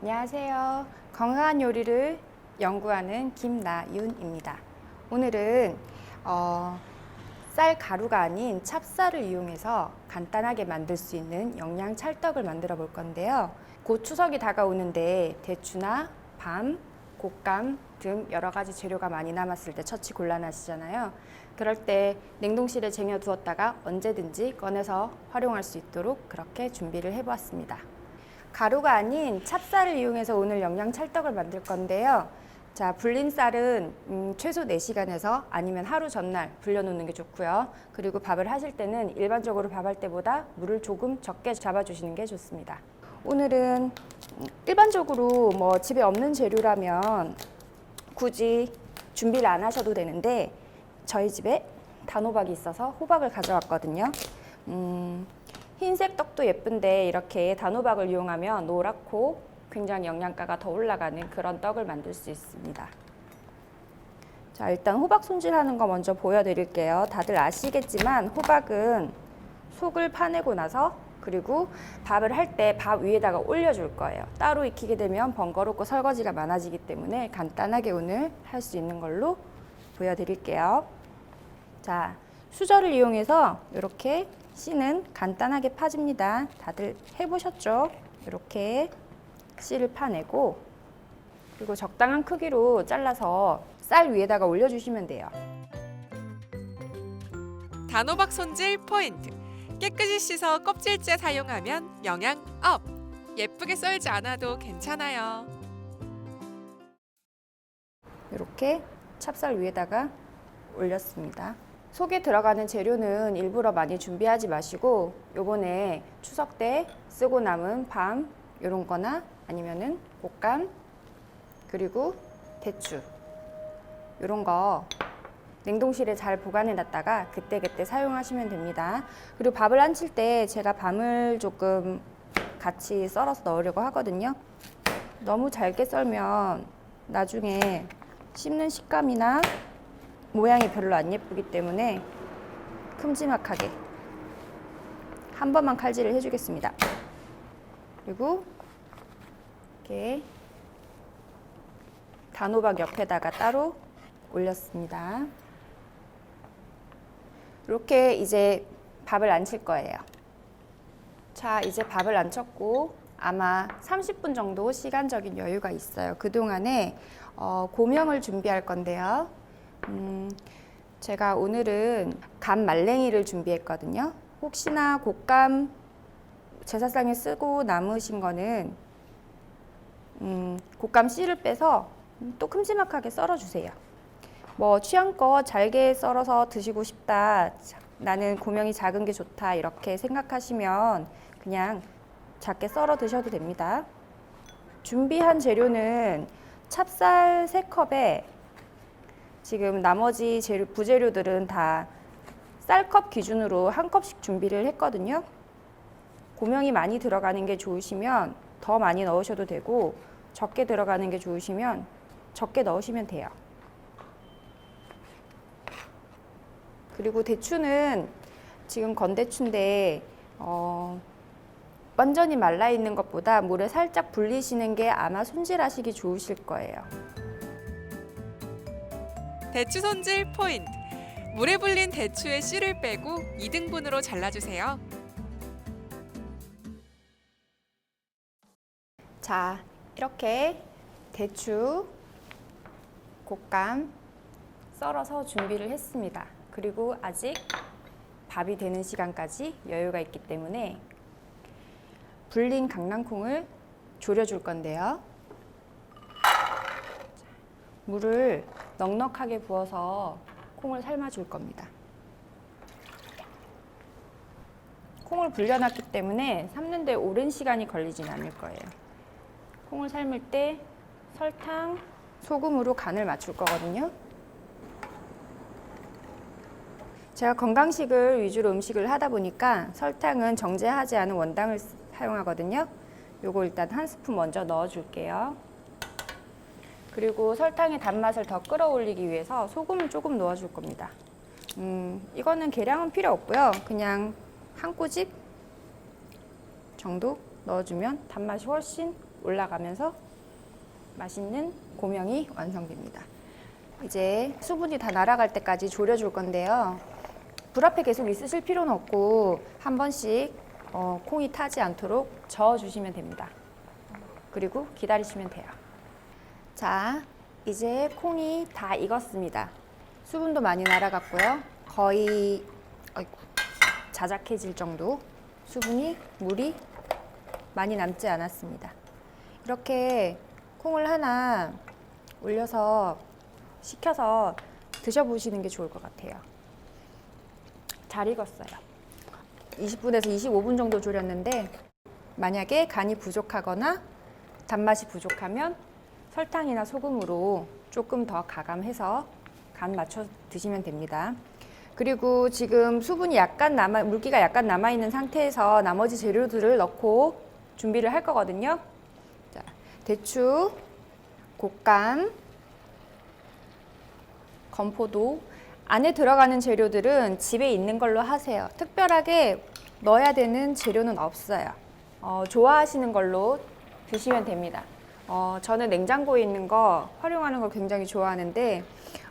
안녕하세요. 건강한 요리를 연구하는 김나윤입니다. 오늘은 어, 쌀 가루가 아닌 찹쌀을 이용해서 간단하게 만들 수 있는 영양 찰떡을 만들어 볼 건데요. 곧 추석이 다가오는데 대추나 밤, 곶감 등 여러 가지 재료가 많이 남았을 때 처치 곤란하시잖아요. 그럴 때 냉동실에 쟁여 두었다가 언제든지 꺼내서 활용할 수 있도록 그렇게 준비를 해보았습니다. 가루가 아닌 찹쌀을 이용해서 오늘 영양 찰떡을 만들 건데요. 자, 불린 쌀은 음, 최소 4시간에서 아니면 하루 전날 불려놓는 게 좋고요. 그리고 밥을 하실 때는 일반적으로 밥할 때보다 물을 조금 적게 잡아주시는 게 좋습니다. 오늘은 음, 일반적으로 뭐 집에 없는 재료라면 굳이 준비를 안 하셔도 되는데 저희 집에 단호박이 있어서 호박을 가져왔거든요. 음, 흰색 떡도 예쁜데 이렇게 단호박을 이용하면 노랗고 굉장히 영양가가 더 올라가는 그런 떡을 만들 수 있습니다. 자, 일단 호박 손질하는 거 먼저 보여드릴게요. 다들 아시겠지만 호박은 속을 파내고 나서 그리고 밥을 할 때 밥 위에다가 올려줄 거예요. 따로 익히게 되면 번거롭고 설거지가 많아지기 때문에 간단하게 오늘 할 수 있는 걸로 보여드릴게요. 자, 수저를 이용해서 이렇게 씨는 간단하게 파집니다. 다들 해보셨죠? 이렇게 씨를 파내고 그리고 적당한 크기로 잘라서 쌀 위에다가 올려주시면 돼요. 단호박 손질 포인트. 깨끗이 씻어 껍질째 사용하면 영양 업. 예쁘게 썰지 않아도 괜찮아요. 이렇게 찹쌀 위에다가 올렸습니다. 속에 들어가는 재료는 일부러 많이 준비하지 마시고 요번에 추석 때 쓰고 남은 밤 요런 거나 아니면은 곶감 그리고 대추 요런 거 냉동실에 잘 보관해 놨다가 그때그때 사용하시면 됩니다. 그리고 밥을 안 칠 때 제가 밤을 조금 같이 썰어서 넣으려고 하거든요. 너무 잘게 썰면 나중에 씹는 식감이나 모양이 별로 안 예쁘기 때문에 큼지막하게 한 번만 칼질을 해주겠습니다. 그리고 이렇게 단호박 옆에다가 따로 올렸습니다. 이렇게 이제 밥을 안 칠 거예요. 자, 이제 밥을 안 쳤고 아마 30분 정도 시간적인 여유가 있어요. 그동안에 어, 고명을 준비할 건데요. 음, 제가 오늘은 감 말랭이를 준비했거든요. 혹시나 곶감 제사상에 쓰고 남으신 거는 음, 곶감 씨를 빼서 또 큼지막하게 썰어주세요. 뭐 취향껏 잘게 썰어서 드시고 싶다. 자, 나는 고명이 작은 게 좋다. 이렇게 생각하시면 그냥 작게 썰어 드셔도 됩니다. 준비한 재료는 찹쌀 3컵에 지금 나머지 재료, 부재료들은 다 쌀컵 기준으로 한 컵씩 준비를 했거든요. 고명이 많이 들어가는 게 좋으시면 더 많이 넣으셔도 되고 적게 들어가는 게 좋으시면 적게 넣으시면 돼요. 그리고 대추는 지금 건대추인데 어, 완전히 말라 있는 것보다 물에 살짝 불리시는 게 아마 손질하시기 좋으실 거예요. 대추 손질 포인트. 물에 불린 대추의 씨를 빼고 2등분으로 잘라주세요. 자, 이렇게 대추, 곶감 썰어서 준비를 했습니다. 그리고 아직 밥이 되는 시간까지 여유가 있기 때문에 불린 강낭콩을 졸여줄 건데요. 물을 넉넉하게 부어서 콩을 삶아줄 겁니다. 콩을 불려놨기 때문에 삶는데 오랜 시간이 걸리진 않을 거예요. 콩을 삶을 때 설탕, 소금으로 간을 맞출 거거든요. 제가 건강식을 위주로 음식을 하다 보니까 설탕은 정제하지 않은 원당을 사용하거든요. 요거 일단 한 스푼 먼저 넣어 줄게요. 그리고 설탕의 단맛을 더 끌어올리기 위해서 소금을 조금 넣어줄 겁니다. 음, 이거는 계량은 필요 없고요. 그냥 한 꼬집 정도 넣어주면 단맛이 훨씬 올라가면서 맛있는 고명이 완성됩니다. 이제 수분이 다 날아갈 때까지 졸여줄 건데요. 불 앞에 계속 있으실 필요는 없고 한 번씩 어, 콩이 타지 않도록 저어주시면 됩니다. 그리고 기다리시면 돼요. 자, 이제 콩이 다 익었습니다. 수분도 많이 날아갔고요. 거의 아이고, 자작해질 정도 수분이 물이 많이 남지 않았습니다. 이렇게 콩을 하나 올려서 식혀서 드셔보시는 게 좋을 것 같아요. 잘 익었어요. 20분에서 25분 정도 졸였는데 만약에 간이 부족하거나 단맛이 부족하면 설탕이나 소금으로 조금 더 가감해서 간 맞춰 드시면 됩니다. 그리고 지금 수분이 약간 남아 물기가 약간 남아 있는 상태에서 나머지 재료들을 넣고 준비를 할 거거든요. 자, 대추, 곶감, 건포도 안에 들어가는 재료들은 집에 있는 걸로 하세요. 특별하게 넣어야 되는 재료는 없어요. 어, 좋아하시는 걸로 드시면 됩니다. 어, 저는 냉장고에 있는 거 활용하는 걸 굉장히 좋아하는데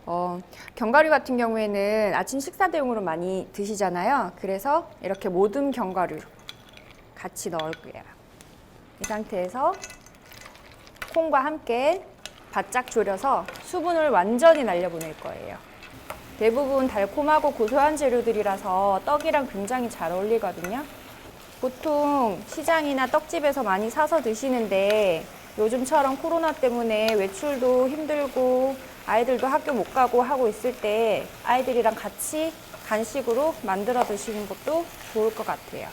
어, 견과류 같은 경우에는 아침 식사 대용으로 많이 드시잖아요. 그래서 이렇게 모듬 견과류 같이 넣을 거예요. 이 상태에서 콩과 함께 바짝 졸여서 수분을 완전히 날려보낼 거예요. 대부분 달콤하고 고소한 재료들이라서 떡이랑 굉장히 잘 어울리거든요. 보통 시장이나 떡집에서 많이 사서 드시는데 요즘처럼 코로나 때문에 외출도 힘들고 아이들도 학교 못 가고 하고 있을 때 아이들이랑 같이 간식으로 만들어 드시는 것도 좋을 것 같아요.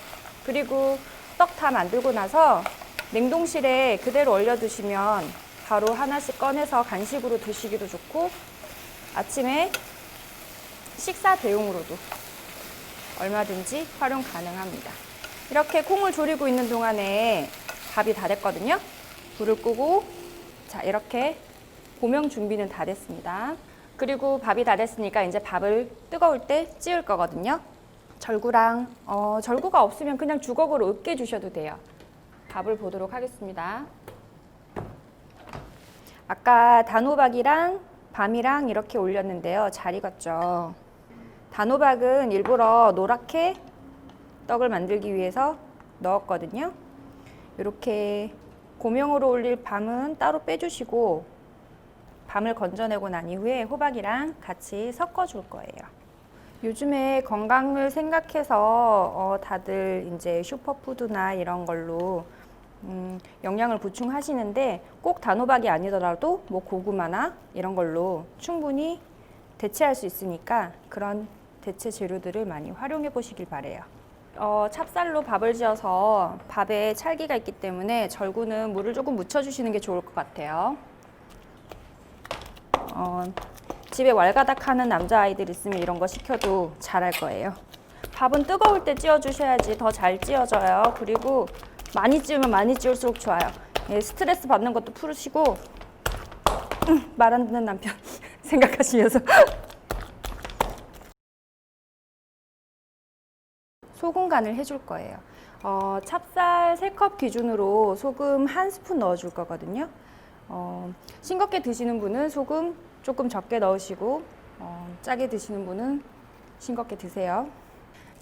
그리고 떡 다 만들고 나서 냉동실에 그대로 얼려 두시면 바로 하나씩 꺼내서 간식으로 드시기도 좋고 아침에 식사 대용으로도 얼마든지 활용 가능합니다. 이렇게 콩을 졸이고 있는 동안에 밥이 다 됐거든요. 불을 끄고 자 이렇게 고명 준비는 다 됐습니다. 그리고 밥이 다 됐으니까 이제 밥을 뜨거울 때 찌울 거거든요. 절구랑 어, 절구가 없으면 그냥 주걱으로 으깨 주셔도 돼요. 밥을 보도록 하겠습니다. 아까 단호박이랑 밤이랑 이렇게 올렸는데요. 잘 익었죠. 단호박은 일부러 노랗게 떡을 만들기 위해서 넣었거든요. 이렇게 고명으로 올릴 밤은 따로 빼주시고 밤을 건져내고 난 이후에 호박이랑 같이 섞어줄 거예요. 요즘에 건강을 생각해서 어, 다들 이제 슈퍼푸드나 이런 걸로 음, 영양을 보충하시는데 꼭 단호박이 아니더라도 뭐 고구마나 이런 걸로 충분히 대체할 수 있으니까 그런 대체 재료들을 많이 활용해 보시길 바래요. 어, 찹쌀로 밥을 지어서 밥에 찰기가 있기 때문에 절구는 물을 조금 묻혀주시는 게 좋을 것 같아요. 어, 집에 왈가닥 하는 남자아이들 있으면 이런 거 시켜도 잘할 거예요. 밥은 뜨거울 때 찌워주셔야지 더 잘 찌워져요. 그리고 많이 찌우면 많이 찌울수록 좋아요. 예, 스트레스 받는 것도 풀으시고 말안 듣는 남편 생각하시면서 소금 간을 해줄 거예요. 어, 찹쌀 3컵 기준으로 소금 한 스푼 넣어줄 거거든요. 어, 싱겁게 드시는 분은 소금 조금 적게 넣으시고 어, 짜게 드시는 분은 싱겁게 드세요.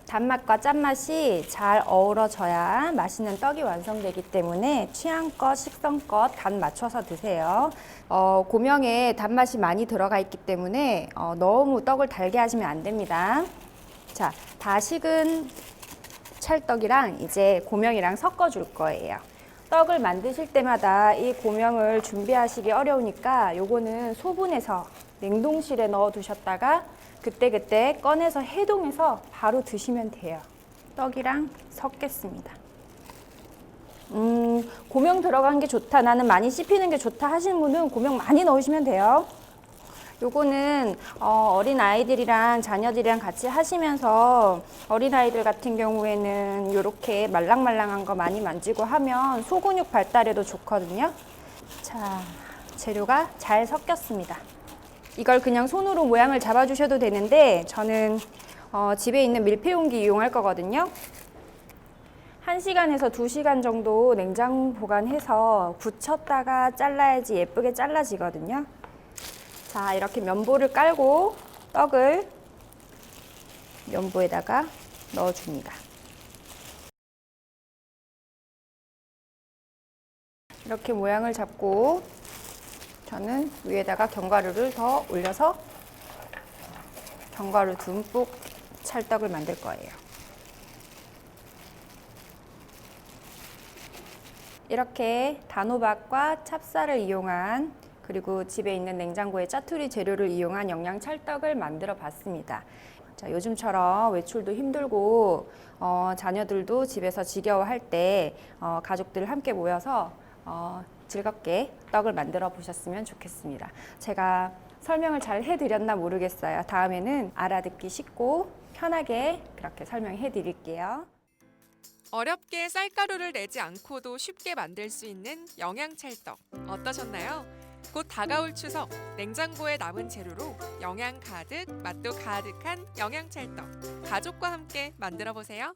단맛과 짠맛이 잘 어우러져야 맛있는 떡이 완성되기 때문에 취향껏 식성껏 간 맞춰서 드세요. 어, 고명에 단맛이 많이 들어가 있기 때문에 어, 너무 떡을 달게 하시면 안 됩니다. 자, 다 식은 찰떡이랑 이제 고명이랑 섞어 줄 거예요. 떡을 만드실 때마다 이 고명을 준비하시기 어려우니까 요거는 소분해서 냉동실에 넣어 두셨다가 그때그때 꺼내서 해동해서 바로 드시면 돼요. 떡이랑 섞겠습니다. 음, 고명 들어간 게 좋다. 나는 많이 씹히는 게 좋다 하시는 분은 고명 많이 넣으시면 돼요. 요거는 어, 린 아이들이랑 자녀들이랑 같이 하시면서 어린 아이들 같은 경우에는 이렇게 말랑말랑한 거 많이 만지고 하면 소근육 발달에도 좋거든요. 자, 재료가 잘 섞였습니다. 이걸 그냥 손으로 모양을 잡아주셔도 되는데 저는 어, 집에 있는 밀폐용기 이용할 거거든요. 1시간에서 2시간 정도 냉장 보관해서 굳혔다가 잘라야지 예쁘게 잘라지거든요. 자, 이렇게 면보를 깔고 떡을 면보에다가 넣어줍니다. 이렇게 모양을 잡고 저는 위에다가 견과류를 더 올려서 견과류 듬뿍 찰떡을 만들 거예요. 이렇게 단호박과 찹쌀을 이용한 그리고 집에 있는 냉장고에 짜투리 재료를 이용한 영양 찰떡을 만들어 봤습니다. 자, 요즘처럼 외출도 힘들고 어, 자녀들도 집에서 지겨워할 때 어, 가족들 함께 모여서 어, 즐겁게 떡을 만들어 보셨으면 좋겠습니다. 제가 설명을 잘 해드렸나 모르겠어요. 다음에는 알아듣기 쉽고 편하게 그렇게 설명해 드릴게요. 어렵게 쌀가루를 내지 않고도 쉽게 만들 수 있는 영양찰떡 어떠셨나요? 곧 다가올 추석 냉장고에 남은 재료로 영양 가득 맛도 가득한 영양찰떡 가족과 함께 만들어 보세요.